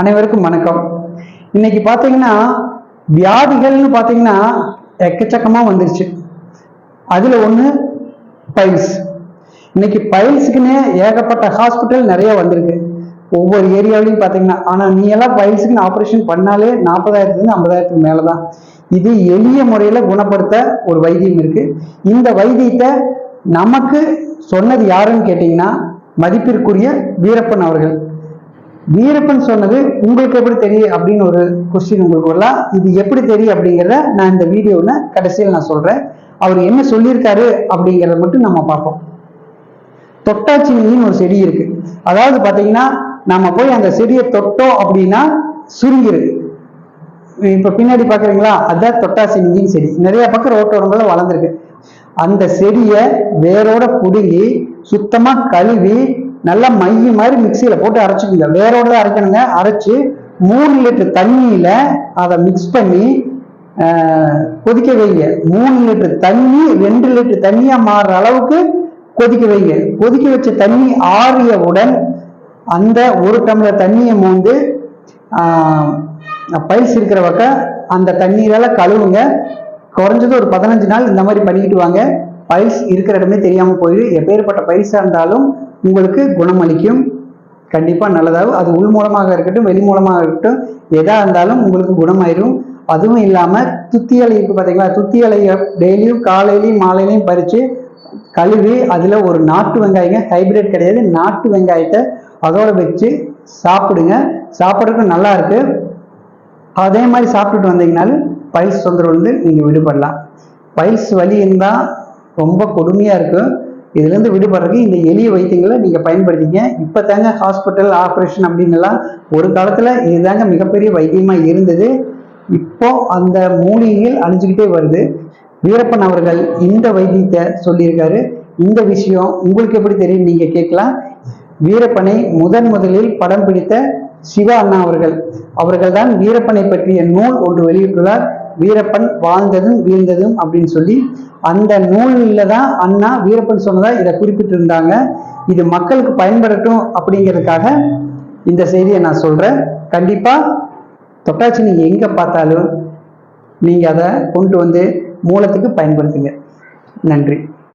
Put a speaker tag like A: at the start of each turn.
A: அனைவருக்கும் வணக்கம். இன்னைக்கு பார்த்தீங்கன்னா வியாதிகள்னு பார்த்தீங்கன்னா எக்கச்சக்கமாக வந்துருச்சு. அதில் ஒன்று பைல்ஸ். இன்னைக்கு பைல்ஸுக்குன்னே ஏகப்பட்ட ஹாஸ்பிட்டல் நிறைய வந்திருக்கு. ஒவ்வொரு ஏரியாவிலையும் பார்த்தீங்கன்னா ஆனால் நீ எல்லாம் பைல்ஸுக்குன்னு ஆப்ரேஷன் பண்ணாலே நாற்பதாயிரத்துலேருந்து ஐம்பதாயிரத்துக்கு மேலே தான் இது எளிய முறையில் குணப்படுத்த ஒரு வைத்தியம் இருக்குது இந்த வைத்தியத்தை நமக்கு சொன்னது யாருன்னு கேட்டிங்கன்னா மதிப்பிற்குரிய வீரப்பன் அவர்கள். வீரப்பன் சொன்னது உங்களுக்கு எப்படி தெரியும் அப்படின்னு ஒரு கொஸ்டின் உங்களுக்கு வரலாம். இது எப்படி தெரியும் அப்படிங்கிறத நான் இந்த வீடியோவில் கடைசியில் நான் சொல்றேன். அவர் என்ன சொல்லியிருக்காரு அப்படிங்கிறத மட்டும் நம்ம பார்ப்போம். தொட்டாச்சினின்னு ஒரு செடி இருக்கு. அதாவது பார்த்தீங்கன்னா நம்ம போய் அந்த செடியை தொட்டோம் அப்படின்னா சுருங்கிருக்கு. இப்போ பின்னாடி பார்க்குறீங்களா? அதான் தொட்டாசினிங்கின்னு செடி. நிறைய பக்கம் ரோட்டோரங்களில் வளர்ந்துருக்கு. அந்த செடியை வேரோட புடுங்கி சுத்தமாக கழுவி நல்லா மைய மாதிரி மிக்சியில போட்டு அரைச்சிக்கோங்க. வேரோட தான் அரைக்கணுங்க. அரைச்சு மூணு லிட்டர் தண்ணியில அதை மிக்ஸ் பண்ணி கொதிக்க வைங்க. மூணு லிட்டர் தண்ணி ரெண்டு லிட்டர் தண்ணியா மாறுற அளவுக்கு கொதிக்க வைங்க. கொதிக்க வச்ச தண்ணி ஆறியவுடன் அந்த ஒரு டம்ளர் தண்ணியை மோந்து பைல்ஸ் இருக்கிற பக்கம் அந்த தண்ணீரால கழுவுங்க. குறைஞ்சது ஒரு பதினஞ்சு நாள் இந்த மாதிரி பண்ணிக்கிட்டு வாங்க. பைல்ஸ் இருக்கிற இடமே தெரியாம போயிடு எப்பேற்பட்ட பைல்ஸா இருந்தாலும் உங்களுக்கு குணமளிக்கும். கண்டிப்பாக நல்லதாகும் அது உள் மூலமாக இருக்கட்டும் வெளி மூலமாக இருக்கட்டும் எதாக இருந்தாலும் உங்களுக்கு குணமாயிரும். அதுவும் இல்லாமல் துத்தி இலை இருக்கு பார்த்தீங்களா துத்தி இலையை டெய்லியும் காலையிலையும் மாலையிலையும் பறித்து கழுவி அதில் ஒரு நாட்டு வெங்காயங்க ஹைபிரிட் கிடையாது நாட்டு வெங்காயத்தை அதோட வச்சு சாப்பிடுங்க. சாப்பிட்றதுக்கு நல்லா இருக்கு. அதே மாதிரி சாப்பிட்டுட்டு வந்தீங்கனாலும் பைல்ஸ் தொந்தரவுலேருந்து நீங்கள் விடுபடலாம். பைல்ஸ் வலி இருந்தால் ரொம்ப கொடுமையாக இருக்கும். இதுலேருந்து விடுபடுறதுக்கு இந்த எளிய வைத்தியங்களை நீங்கள் பயன்படுத்திங்க இப்போ தாங்க ஹாஸ்பிட்டல் ஆப்ரேஷன் அப்படின்லாம் ஒரு காலத்தில் இதுதாங்க மிகப்பெரிய வைத்தியமாக இருந்தது. இப்போ அந்த மூலிகைகள் அழிஞ்சுக்கிட்டே வருது. வீரப்பன் அவர்கள் இந்த வைத்தியத்தை சொல்லியிருக்காரு. இந்த விஷயம் உங்களுக்கு எப்படி தெரியும்? நீங்கள் கேட்கலாம். வீரப்பனை முதன் முதலில் படம் பிடித்த சிவா அண்ணா அவர்கள். அவர்கள் தான் வீரப்பனை பற்றிய நூல் ஒன்று வெளியிட்டுள்ளார். வீரப்பன் வாழ்ந்ததும் வீழ்ந்ததும் அப்படின்னு சொல்லி அந்த நூலில் தான் அண்ணா வீரப்பன் சொன்னதாக இதை குறிப்பிட்டிருந்தாங்க. இது மக்களுக்கு பயன்படட்டும் அப்படிங்கிறதுக்காக இந்த செய்தியை நான் சொல்கிறேன் கண்டிப்பாக தொட்டாச்சி நீங்கள் எங்கே பார்த்தாலும் நீங்கள் அதை கொண்டு வந்து மூலத்துக்கு பயன்படுத்துங்க. நன்றி.